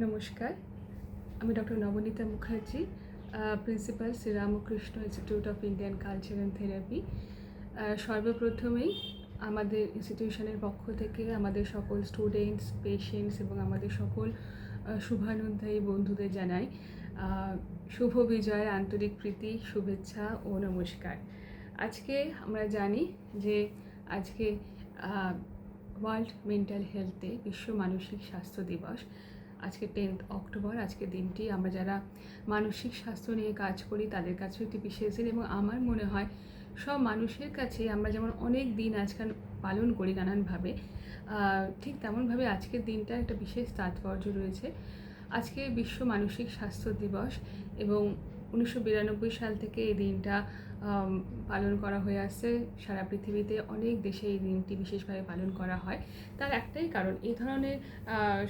নমস্কার আমি doctor Nabanita Mukherjee principal Sriramakrishna institute of Indian culture and therapy. সর্বপ্রথমেই আমাদের ইনস্টিটিউশনের পক্ষ থেকে আমাদের সকল স্টুডেন্টস পেশেন্টস এবং আমাদের সকল আহ, শুভানুধ্যায়ী বন্ধুদের জানাই শুভ বিজয়ের আন্তরিক প্রীতি শুভেচ্ছা ও নমস্কার। আজকে আমরা জানি যে আজকে ওয়ার্ল্ড মেন্টাল হেলথে বিশ্ব মানসিক স্বাস্থ্য দিবস। আজকে টেন্থ অক্টোবর আজকে দিনটি আমরা যারা মানসিক স্বাস্থ্য নিয়ে কাজ করি তাদের কাছেও একটি বিশেষ দিন এবং আমার মনে হয় সব মানুষের কাছে আমরা যেমন অনেক দিন আজকাল পালন করি নানানভাবে ঠিক তেমনভাবে আজকের দিনটা একটা বিশেষ তাৎপর্য রয়েছে। আজকে বিশ্ব মানসিক স্বাস্থ্য দিবস এবং উনিশশো বিরানব্বই সাল থেকে এই দিনটা পালন করা হয়ে আসছে। সারা পৃথিবীতে অনেক দেশে এই দিনটি বিশেষভাবে পালন করা হয়। তার একটাই কারণ, এই ধরনের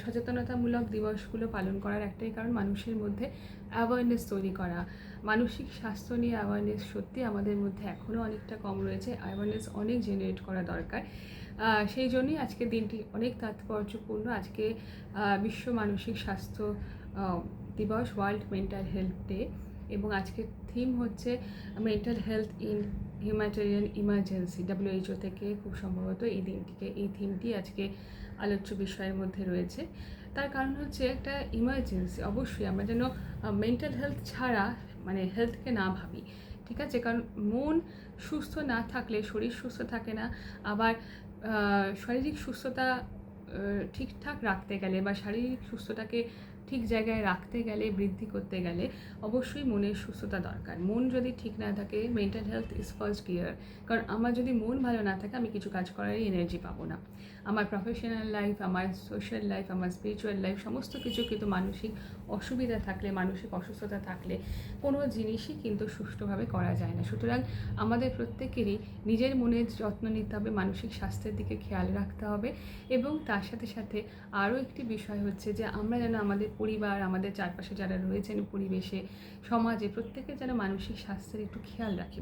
সচেতনতামূলক দিবসগুলো পালন করার একটাই কারণ মানুষের মধ্যে অ্যাওয়ারনেস তৈরি করা। মানসিক স্বাস্থ্য নিয়ে অ্যাওয়ারনেস সত্যি আমাদের মধ্যে এখনও অনেকটা কম রয়েছে। অ্যাওয়ারনেস অনেক জেনারেট করা দরকার। সেই জন্যই আজকে দিনটি অনেক তাৎপর্যপূর্ণ। আজকে বিশ্ব মানসিক স্বাস্থ্য দিবস ওয়ার্ল্ড মেন্টাল হেলথ ডে এবং আজকের থিম হচ্ছে mental health in humanitarian emergency WHO থেকে খুব সম্ভবত এই দিনটিকে, এই থিমটি আজকে আলোচ্য বিষয়ের মধ্যে রয়েছে। তার কারণ হচ্ছে একটা ইমার্জেন্সি অবশ্যই আমরা যেন মেন্টাল হেলথ ছাড়া মানে হেলথকে না ভাবি, ঠিক আছে? কারণ মন সুস্থ না থাকলে, শরীর সুস্থ থাকে না, আবার শারীরিক সুস্থতা ঠিকঠাক রাখতে গেলে বা শারীরিক সুস্থতাকে ঠিক জায়গায় রাখতে গেলে, বৃদ্ধি করতে গেলে অবশ্যই মনের সুস্থতা দরকার। মন যদি ঠিক না থাকে mental health is first year কারণ আমার যদি মন ভালো না থাকে, আমি কিছু কাজ করারই এনার্জি পাবো না। আমার প্রফেশনাল লাইফ আমার সোশ্যাল লাইফ আমার স্পিরিচুয়াল লাইফ সমস্ত কিছু কিন্তু মানসিক অসুবিধা থাকলে, মানসিক অসুস্থতা থাকলে, কোনো জিনিসই কিন্তু সুষ্ঠুভাবে করা যায় না। সুতরাং আমাদের প্রত্যেকেরই নিজের মনের যত্ন নিতে হবে, মানসিক স্বাস্থ্যের দিকে খেয়াল রাখতে হবে এবং তার সাথে সাথে আরও একটি বিষয় হচ্ছে যে, আমরা যেন আমাদের পরিবার আমাদের চারপাশে যারা রয়েছেন পরিবেশে সমাজে প্রত্যেকে যেন মানসিক স্বাস্থ্যের একটু খেয়াল রাখি।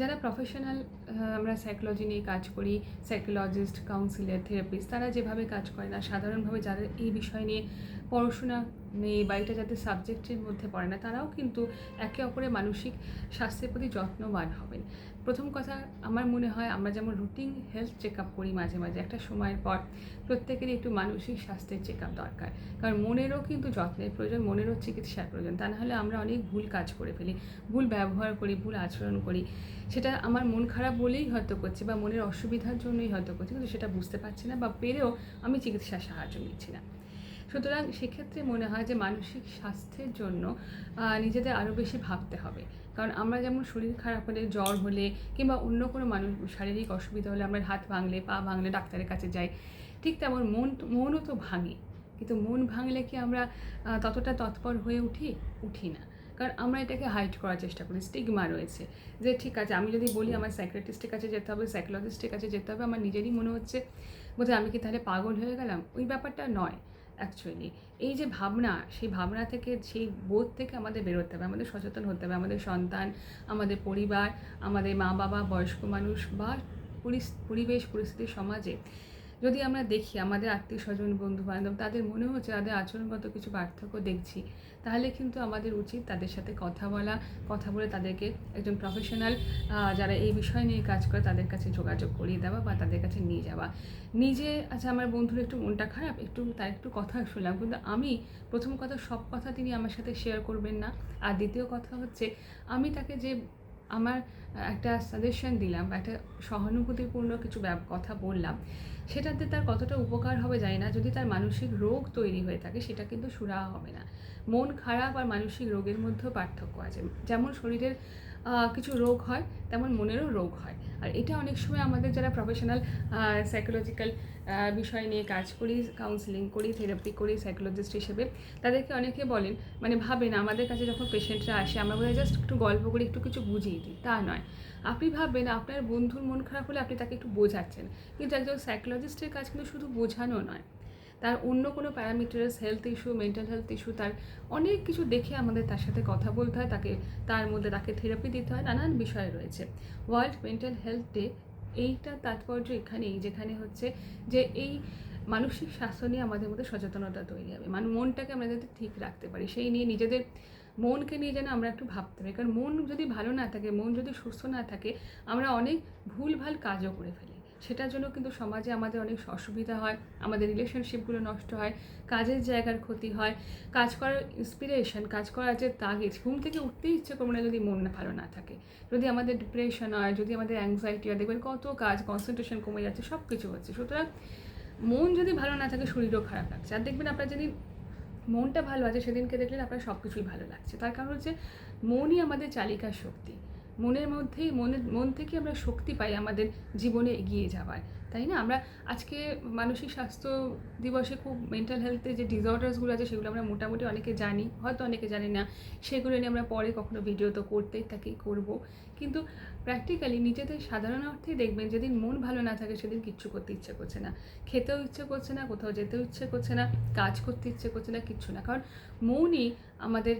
যারা প্রফেশনাল আমরা সাইকোলজি নিয়ে কাজ করি সাইকোলজিস্ট কাউন্সিলার থেরাপিস্ট তারা যেভাবে কাজ করে না, সাধারণভাবে যারা এই বিষয় নিয়ে পড়াশোনা নেই বা এটা যাদের সাবজেক্টের মধ্যে পড়ে না, তারাও কিন্তু একে অপরের মানসিক স্বাস্থ্যের প্রতি যত্নবান হবেন। প্রথম কথা আমার মনে হয়, আমরা যেমন রুটিন হেলথ চেক আপ করি মাঝে মাঝে, একটা সময়ের পর প্রত্যেকেরই একটু মানসিক স্বাস্থ্যের চেক আপ দরকার। কারণ মনেরও কিন্তু যত্নের প্রয়োজন, মনেরও চিকিৎসার প্রয়োজন। তা নাহলে আমরা অনেক ভুল কাজ করে ফেলি, ভুল ব্যবহার করি, ভুল আচরণ করি। সেটা আমার মন খারাপ বলেই হয়তো করছে বা মনের অসুবিধার জন্যই হয়তো করছে, কিন্তু সেটা বুঝতে পারছি না বা পেরেও আমি চিকিৎসার সাহায্য নিচ্ছি না। সুতরাং সেক্ষেত্রে মনে হয় যে মানসিক স্বাস্থ্যের জন্য নিজেদের আরও বেশি ভাবতে হবে। কারণ আমরা যেমন শরীর খারাপ হলে, জ্বর হলে কিংবা অন্য কোনো মানুষ, শারীরিক অসুবিধা হলে আমরা হাত ভাঙলে, পা ভাঙলে ডাক্তারের কাছে যাই, ঠিক তেমন মন, মনও তো ভাঙে। কিন্তু মন ভাঙলে কি আমরা ততটা তৎপর হয়ে উঠি? উঠি না। কারণ আমরা এটাকে হাইড করার চেষ্টা করি স্টিগমা রয়েছে যে ঠিক আছে, আমি যদি বলি আমার সাইক্রেটিস্টের কাছে যেতে হবে সাইকোলজিস্টের কাছে যেতে হবে, আমার নিজেরই মনে হচ্ছে বোধহয় আমি কি তাহলে পাগল হয়ে গেলাম? ওই ব্যাপারটা নয় অ্যাকচুয়ালি এই যে ভাবনা, সেই ভাবনা থেকে, সেই বোধ থেকে আমাদের বেরোতে হবে, আমাদের সচেতন হতে হবে, আমাদের সন্তান, আমাদের পরিবার, আমাদের মা বাবা বয়স্ক মানুষ বা পরিবেশ, পরিস্থিতি, সমাজে যদি আমরা দেখি আমাদের আত্মীয় স্বজন বন্ধু বান্ধব তাদের মনে হচ্ছে তাদের আচরণগত কিছু পার্থক্য দেখছি, তাহলে কিন্তু আমাদের উচিত তাদের সাথে কথা বলা, কথা বলে তাদেরকে একজন প্রফেশনাল যারা এই বিষয় নিয়ে কাজ করে তাদের কাছে যোগাযোগ করিয়ে দেওয়া বা তাদের কাছে নিয়ে যাওয়া। নিজে আচ্ছা আমার বন্ধুর একটু মনটা খারাপ, একটু তার একটু কথা শুনলাম, কিন্তু আমি প্রথম কথা সব কথা তিনি আমার সাথে শেয়ার করবেন না। আর দ্বিতীয় কথা হচ্ছে, আমি তাকে যে আমার একটা সাজেশন দিলাম, একটা সহানুভূতিপূর্ণ কিছু কথা বললাম। সেটাতে তার কতটা উপকার হবে যায় না। যদি তার মানসিক রোগ তৈরি হয়ে থাকে, সেটা কিন্তু সুরাহা হবে না। মন খারাপ আর মানসিক রোগের মধ্যেও পার্থক্য আছে। যেমন শরীরের কিছু রোগ হয়, তেমন মনেরও রোগ হয়। আর এটা অনেক সময় আমাদের যারা প্রফেশনাল সাইকোলজিক্যাল বিষয় নিয়ে কাজ করি কাউন্সিলিং করি থেরাপি করি সাইকোলজিস্ট হিসেবে, তাদেরকে অনেকে বলেন মানে ভাবেন আমাদের কাছে যখন পেশেন্টরা আসে, আমরা বোধহয় জাস্ট একটু গল্প করি একটু কিছু বুঝিয়ে দিই, তা নয়। আপনি ভাববেন আপনার বন্ধুর মন খারাপ হলে আপনি তাকে একটু বোঝাচ্ছেন। কিন্তু একজন সাইকোলজিস্টের কাজ কিন্তু শুধু বোঝানো নয়। তার অন্য কোনো parameters health issue mental health issue তার অনেক কিছু দেখে আমাদের তার সাথে কথা বলতে হয়, তাকে, তার মধ্যে তাকে থেরাপি দিতে হয়, নানান বিষয় রয়েছে। ওয়ার্ল্ড মেন্টাল হেলথ ডে এইটা তাৎপর্য এখানেই, যেখানে হচ্ছে যে এই মানসিক স্বাস্থ্য নিয়ে আমাদের মধ্যে সচেতনতা তৈরি হবে। মানে মনটাকে আমরা যাতে ঠিক রাখতে পারি, সেই নিয়ে নিজেদের মনকে নিয়ে যেন আমরা একটু ভাবতে পারি। কারণ মন যদি ভালো না থাকে, মন যদি সুস্থ না থাকে, আমরা অনেক ভুলভাল কাজও করে ফেলি। সেটার জন্য কিন্তু সমাজে আমাদের অনেক অসুবিধা হয়, আমাদের রিলেশনশিপগুলো নষ্ট হয়, কাজের জায়গার ক্ষতি হয়, কাজ করার ইন্সপিরেশন কাজ করার যে তাগিদ, ঘুম থেকে উঠতেই ইচ্ছে করব না যদি মন ভালো না থাকে। যদি আমাদের ডিপ্রেশন হয়, যদি আমাদের অ্যাংজাইটি হয়, দেখবেন কত কাজ কনসেন্ট্রেশন কমে যাচ্ছে সব কিছু হচ্ছে। সুতরাং মন যদি ভালো না থাকে, শরীরও খারাপ লাগছে। আর দেখবেন আপনার যেদিন মনটা ভালো আছে, সেদিনকে দেখলেন আপনার সব কিছুই ভালো লাগছে। তার কারণ হচ্ছে মনই আমাদের চালিকার শক্তি। মনের মধ্যেই, মনের, মন থেকে আমরা শক্তি পাই আমাদের জীবনে এগিয়ে যাওয়ার, তাই না? আমরা আজকে মানসিক স্বাস্থ্য দিবসে খুব মেন্টাল হেলথের যে ডিসঅর্ডার্সগুলো আছে, সেগুলো আমরা মোটামুটি অনেকে জানি, হয়তো অনেকে জানি না, সেগুলো নিয়ে আমরা পরে কখনো ভিডিও তো করতেই থাকি, করব। কিন্তু প্র্যাকটিক্যালি নিজেদের সাধারণ অর্থেই দেখবেন, যেদিন মন ভালো না থাকে, সেদিন কিচ্ছু করতে ইচ্ছে করছে না। খেতেও ইচ্ছে করছে না, কোথাও যেতেও ইচ্ছে করছে না, কাজ করতে ইচ্ছে করছে না, কিচ্ছু না। কারণ মনই আমাদের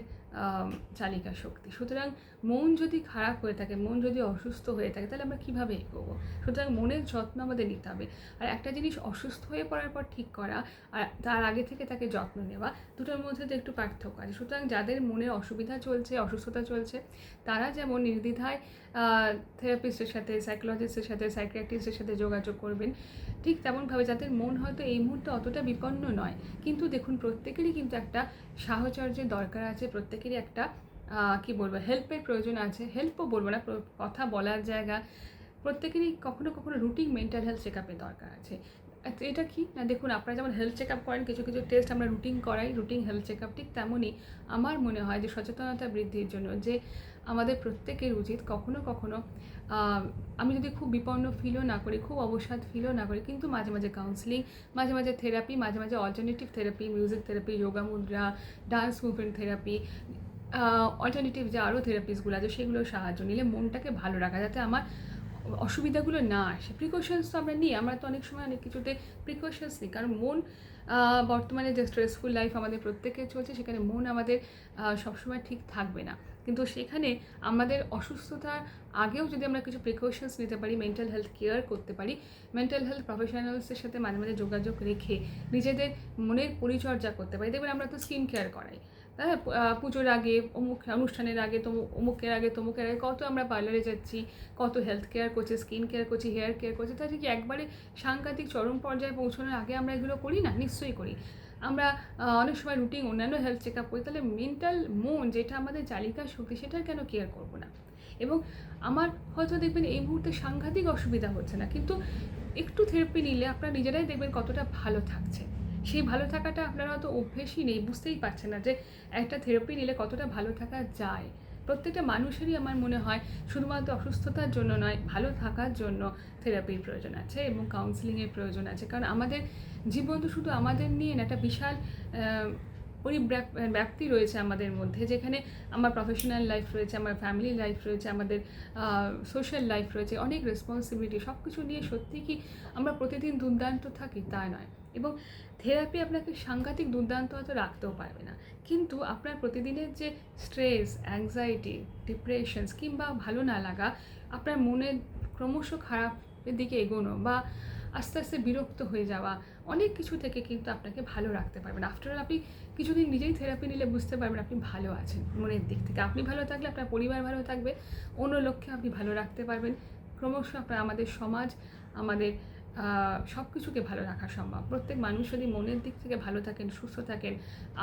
চালিকা শক্তি। সুতরাং মন যদি খারাপ হয়ে থাকে, মন যদি অসুস্থ হয়ে থাকে, তাহলে আমরা কীভাবে এগোবো? সুতরাং মনের যত্ন আমাদের নিতে হবে। আর একটা জিনিস অসুস্থ হয়ে পড়ার পর ঠিক করা আর তার আগে থেকে তাকে যত্ন নেওয়া, দুটোর মধ্যে তো একটু পার্থক্য আছে। সুতরাং যাদের মনে অসুবিধা চলছে, অসুস্থতা চলছে, তারা যেমন নির্দ্বিধায় থেরাপিস্টের সাথে, সাইকোলজিস্টের সাথে, সাইকিয়াট্রিস্টের সাথে যোগাযোগ করবেন। ঠিক তেমনভাবে যাদের মন হয়তো এই মুহূর্তে অতটা বিপন্ন নয়। কিন্তু দেখুন, প্রত্যেকেরই কিন্তু একটা সাহচর্যের দরকার আছে, প্রত্যেকেরই একটা কি বলব, হেল্পের প্রয়োজন আছে। হেল্পও বলব না কথা বলার জায়গা। প্রত্যেকেরই কখনো কখনো রুটিন মেন্টাল হেলথ চেক দরকার আছে। এটা কি? না, দেখুন, আপনারা যেমন হেলথ চেক আপ করেন, কিছু কিছু টেস্ট আমরা রুটিন করাই রুটিন হেলথ চেক আপ ঠিক তেমনই আমার মনে হয় যে সচেতনতা বৃদ্ধির জন্য যে আমাদের প্রত্যেকের উচিত কখনো কখনো আমি যদি খুব বিপন্ন ফিলও না করি, খুব অবসাদ ফিলও না করি, কিন্তু মাঝে মাঝে কাউন্সিলিং মাঝে মাঝে থেরাপি মাঝে মাঝে alternative therapy music therapy yoga mudra dance movement therapy alternative যে আরও থেরাপিসগুলো আছে, সেগুলোর সাহায্য নিলে মনটাকে ভালো রাখা, যাতে আমার অসুবিধাগুলো না আসে। প্রিকশনস তো আমরা নিই, আমরা তো অনেক সময় অনেক কিছুতে প্রিকশনস নিই। কারণ মন বর্তমানে যে স্ট্রেসফুল লাইফ আমাদের প্রত্যেকে চলছে, সেখানে মন আমাদের সবসময় ঠিক থাকবে না। কিন্তু সেখানে আমাদের অসুস্থতার আগেও যদি আমরা কিছু প্রিকশনস নিতে পারি মেন্টাল হেলথ কেয়ার করতে পারি মেন্টাল হেলথ প্রফেশনালসের সাথে মাঝে মাঝে যোগাযোগ রেখে নিজেদের মনের পরিচর্যা করতে পারি। দেখবেন আমরা তো স্কিন কেয়ার করাই। হ্যাঁ পুজোর আগে, অমুক অনুষ্ঠানের আগে, তমু, অমুকের আগে, তমুকের আগে কত আমরা পার্লারে যাচ্ছি, কত হেলথ কেয়ার করছি স্কিন কেয়ার করছি হেয়ার কেয়ার করছি তাহলে কি একবারে সাংঘাতিক চরম পর্যায়ে পৌঁছানোর আগে আমরা এগুলো করি না, নিশ্চয়ই করি। আমরা অনেক সময় রুটিন অন্যান্য হেলথ চেক আপ করি, তাহলে মেন্টাল মন যেটা আমাদের চালিকা শক্তি, সেটার কেন কেয়ার করব না? এবং আমার হয়তো দেখবেন এই মুহূর্তে সাংঘাতিক অসুবিধা হচ্ছে না, কিন্তু একটু থেরাপি নিলে আপনারা নিজেরাই দেখবেন কতটা ভালো থাকছে। সেই ভালো থাকাটা আপনারা হয়তো অভ্যেসই নেই, বুঝতেই পারছেন না যে একটা থেরাপি নিলে কতটা ভালো থাকা যায়। প্রত্যেকটা মানুষেরই আমার মনে হয় শুধুমাত্র অসুস্থতার জন্য নয়, ভালো থাকার জন্য থেরাপির প্রয়োজন আছে এবং কাউন্সিলিংয়ের প্রয়োজন আছে। কারণ আমাদের জীবন তো শুধু আমাদের নিয়ে না, একটা বিশাল পরিব্যাপ্তি রয়েছে আমাদের মধ্যে, যেখানে আমার প্রফেশনাল লাইফ রয়েছে, আমার ফ্যামিলি লাইফ রয়েছে, আমাদের সোশ্যাল লাইফ রয়েছে, অনেক রেসপন্সিবিলিটি সব কিছু নিয়ে সত্যি কি আমরা প্রতিদিন দুর্দান্ত থাকি? তা নয়। এবং থেরাপি আপনাকে সাংঘাতিক দুর্দান্ত হয়তো রাখতেও পারবে না। কিন্তু আপনার প্রতিদিনের যে স্ট্রেস অ্যাংজাইটি ডিপ্রেশনস কিংবা ভালো না লাগা, আপনার মনের ক্রমশ খারাপের দিকে এগোনো বা আস্তে আস্তে বিরক্ত হয়ে যাওয়া, অনেক কিছু থেকে কিন্তু আপনাকে ভালো রাখতে পারবেন। আফটার আপনি কিছুদিন নিজেই থেরাপি নিলে বুঝতে পারবেন আপনি ভালো আছেন মনের দিক থেকে। আপনি ভালো থাকলে আপনার পরিবার ভালো থাকবে, অন্য লক্ষ্যে আপনি ভালো রাখতে পারবেন। ক্রমশ আপনার, আমাদের সমাজ, আমাদের সব কিছুকে ভালো রাখা সম্ভব। প্রত্যেক মানুষ যদি মনের দিক থেকে ভালো থাকেন, সুস্থ থাকেন,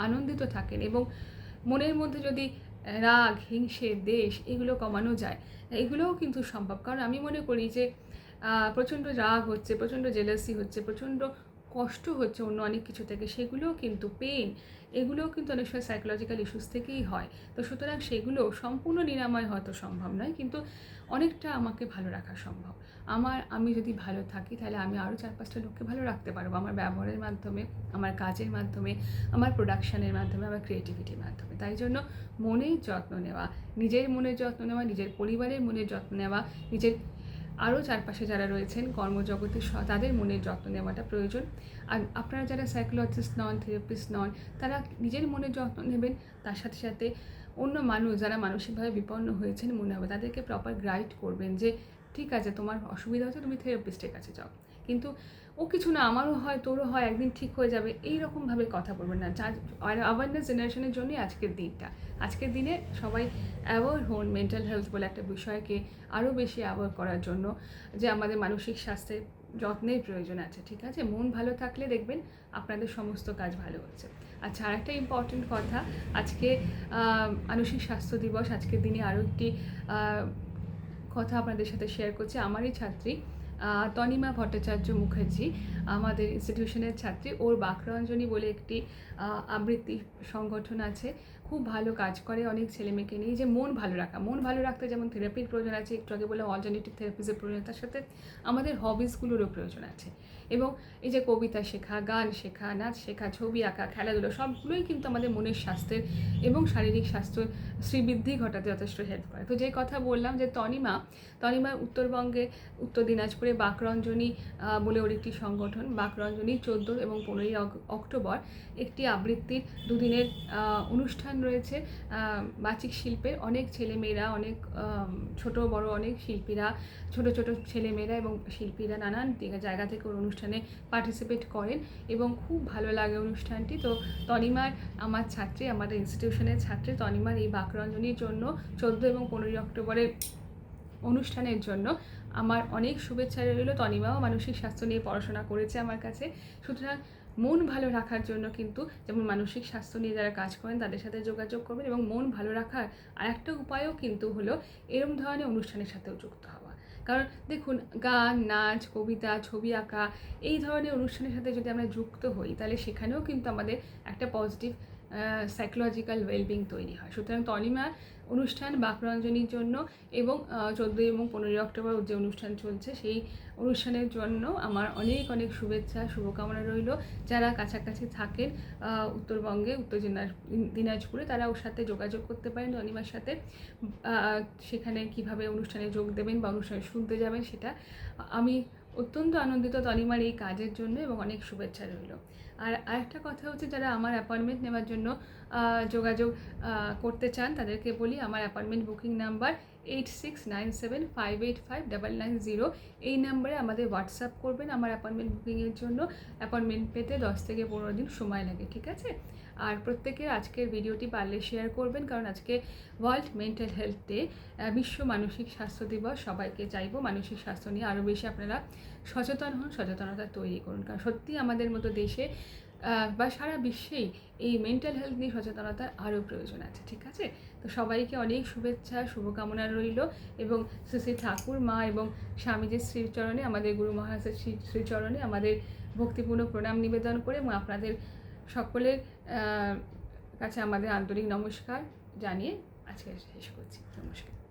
আনন্দিত থাকেন এবং মনের মধ্যে যদি রাগ, হিংসে, দেশ এগুলো কমানো যায়, এগুলোও কিন্তু সম্ভব। কারণ আমি মনে করি যে প্রচণ্ড রাগ হচ্ছে, প্রচণ্ড জেলাসি হচ্ছে, প্রচণ্ড কষ্ট হচ্ছে অন্য অনেক কিছু থেকে, সেগুলোও কিন্তু পেন এগুলোও কিন্তু অনেক সময় সাইকোলজিক্যাল ইস্যুস থেকেই হয়। তো সুতরাং সেগুলো সম্পূর্ণ নিরাময় হয়তো সম্ভব নয়, কিন্তু অনেকটা আমাকে ভালো রাখা সম্ভব। আমার, আমি যদি ভালো থাকি, তাহলে আমি আরও চার পাঁচটা লোককে ভালো রাখতে পারব। আমার ব্যবহারের মাধ্যমে, আমার কাজের মাধ্যমে, আমার প্রোডাকশানের মাধ্যমে, আমার ক্রিয়েটিভিটির মাধ্যমে। তাই জন্য মনের যত্ন নেওয়া, নিজের মনের যত্ন নেওয়া, নিজের পরিবারের মনের যত্ন নেওয়া, নিজের আরও চারপাশে যারা রয়েছেন, কর্মজগতে তাদের মনের যত্ন নেওয়াটা প্রয়োজন। আর আপনারা যারা সাইকোলজিস্ট নন থেরাপিস্ট নন, তারা নিজের মনের যত্ন নেবেন। তার সাথে সাথে অন্য মানুষ যারা মানসিকভাবে বিপন্ন হয়েছেন, মনে হবে তাদেরকে প্রপার গাইড করবেন যে, ঠিক আছে, তোমার অসুবিধা হচ্ছে, তুমি থেরাপিস্টের কাছে যাও। কিন্তু ও কিছু না, আমারও হয়, তোরও হয়, একদিন ঠিক হয়ে যাবে এই রকমভাবে কথা বলবেন না। যার অ্যাওয়ারনেস জেনারেশনের জন্যই আজকের দিনটা। আজকের দিনে সবাই অ্যাওয়ার হন মেন্টাল হেলথ বলে একটা বিষয়কে আরও বেশি অ্যাওয়ার করার জন্য, যে আমাদের মানসিক স্বাস্থ্যের যত্নের প্রয়োজন আছে, ঠিক আছে? মন ভালো থাকলে দেখবেন আপনাদের সমস্ত কাজ ভালো হচ্ছে। আচ্ছা আর একটা ইম্পর্টেন্ট কথা, আজকে মানসিক স্বাস্থ্য দিবস, আজকের দিনে আরও একটি কথা আপনাদের সাথে শেয়ার করছি। আমারই ছাত্রী তনিমা ভট্টাচার্য মুখার্জি। আমাদের ইনস্টিটিউশনের ছাত্রী। ওর বাকরঞ্জনী বলে একটি আবৃত্তি সংগঠন আছে। খুব ভালো কাজ করে, অনেক ছেলেমেয়েকে নিয়ে যে মন ভালো রাখা। মন ভালো রাখতে যেমন থেরাপির প্রয়োজন আছে, একটু আগে বলে অল্টারনেটিভ থেরাপিসের প্রয়োজন, তার সাথে আমাদের হবিসগুলোরও প্রয়োজন আছে। এবং এই যে কবিতা শেখা, গান শেখা, নাচ শেখা, ছবি আঁকা, খেলাধুলো, সবগুলোই কিন্তু আমাদের মনের স্বাস্থ্যের এবং শারীরিক স্বাস্থ্য শ্রীবৃদ্ধি ঘটাতে যথেষ্ট হেল্প করে। তো যে কথা বললাম যে তনিমা তনিমা উত্তরবঙ্গে, উত্তর দিনাজপুরে বাকরঞ্জনী বলে ওর একটি সংগঠন বাকরঞ্জনী চোদ্দ এবং পনেরোই অক্টোবর একটি আবৃত্তির দুদিনের অনুষ্ঠান রয়েছে। বাচিক শিল্পের অনেক ছেলেমেয়েরা, অনেক ছোট, বড় অনেক শিল্পীরা, ছোট ছোট ছেলেমেয়েরা এবং শিল্পীরা নানান জায়গা থেকে ওর অনুষ্ঠানে পার্টিসিপেট করেন এবং খুব ভালো লাগে অনুষ্ঠানটি। তো তনিমার, আমার ছাত্রী, আমাদের ইনস্টিটিউশনের ছাত্রী তনিমার এই বাকরঞ্জনীর জন্য চোদ্দ এবং পনেরোই অক্টোবরের অনুষ্ঠানের জন্য আমার অনেক শুভেচ্ছা রইল। তনিমাও মানসিক স্বাস্থ্য নিয়ে পড়াশোনা করেছে আমার কাছে। সুতরাং মন ভালো রাখার জন্য কিন্তু যেমন মানসিক স্বাস্থ্য নিয়ে যারা কাজ করেন তাদের সাথে যোগাযোগ করবেন এবং মন ভালো রাখার আরেকটা উপায়ও কিন্তু হলো এরম ধরনের অনুষ্ঠানের সাথেও যুক্ত হওয়া। কারণ দেখুন, গান, নাচ, কবিতা, ছবি আঁকা এই ধরনের অনুষ্ঠানের সাথে যদি আমরা যুক্ত হই, তাহলে সেখানেও কিন্তু আমাদের একটা পজিটিভ সাইকোলজিক্যাল ওয়েলবিং তৈরি হয়। সুতরাং তনিমা অনুষ্ঠান বাকরঞ্জনীর জন্য এবং চোদ্দোই এবং পনেরোই অক্টোবর যে অনুষ্ঠান চলছে, সেই অনুষ্ঠানের জন্য আমার অনেক অনেক শুভেচ্ছা, শুভকামনা রইল। যারা কাছাকাছি থাকেন উত্তরবঙ্গে, উত্তর দিনাজ- দিনাজপুরে, তারা ওর সাথে যোগাযোগ করতে পারেন তনিমার সাথে। সেখানে কীভাবে অনুষ্ঠানে যোগ দেবেন বা অনুষ্ঠানে শুনতে যাবেন সেটা আমি অত্যন্ত আনন্দিত তলিমার এই কাজের জন্য এবং অনেক শুভেচ্ছা রইল। আর আরেকটা কথা হচ্ছে, যারা আমার অ্যাপয়েন্টমেন্ট নেওয়ার জন্য যোগাযোগ করতে চান, তাদেরকে বলি, আমার appointment booking number eight six nine seven five eight five double nine zero এই নাম্বারে আমাদের হোয়াটসঅ্যাপ করবেন আমার অ্যাপয়েন্টমেন্ট বুকিংয়ের জন্য। অ্যাপয়েন্টমেন্ট পেতে দশ থেকে পনেরো দিন সময় লাগে, ঠিক আছে? আর প্রত্যেকের আজকের ভিডিওটি পারলে শেয়ার করবেন, কারণ আজকে ওয়ার্ল্ড মেন্টাল হেলথ ডে বিশ্ব মানসিক স্বাস্থ্য দিবস, সবাইকে চাইব মানসিক স্বাস্থ্য নিয়ে আরও বেশি আপনারা সচেতন হন, সচেতনতা তৈরি করুন, কারণ সত্যি আমাদের মতো দেশে বা সারা বিশ্বেই এই মেন্টাল হেলথ নিয়ে সচেতনতার আরও প্রয়োজন আছে, ঠিক আছে? তো সবাইকে অনেক শুভেচ্ছা, শুভকামনা রইল এবং শ্রী শ্রী ঠাকুর মা এবং স্বামীজির শ্রীচরণে, আমাদের গুরু মহারাজের শ্রী শ্রীচরণে আমাদের ভক্তিপূর্ণ প্রণাম নিবেদন করে এবং আপনাদের সকলের কাছে আমাদের আন্তরিক নমস্কার জানিয়ে আজকে শেষ করছি। নমস্কার।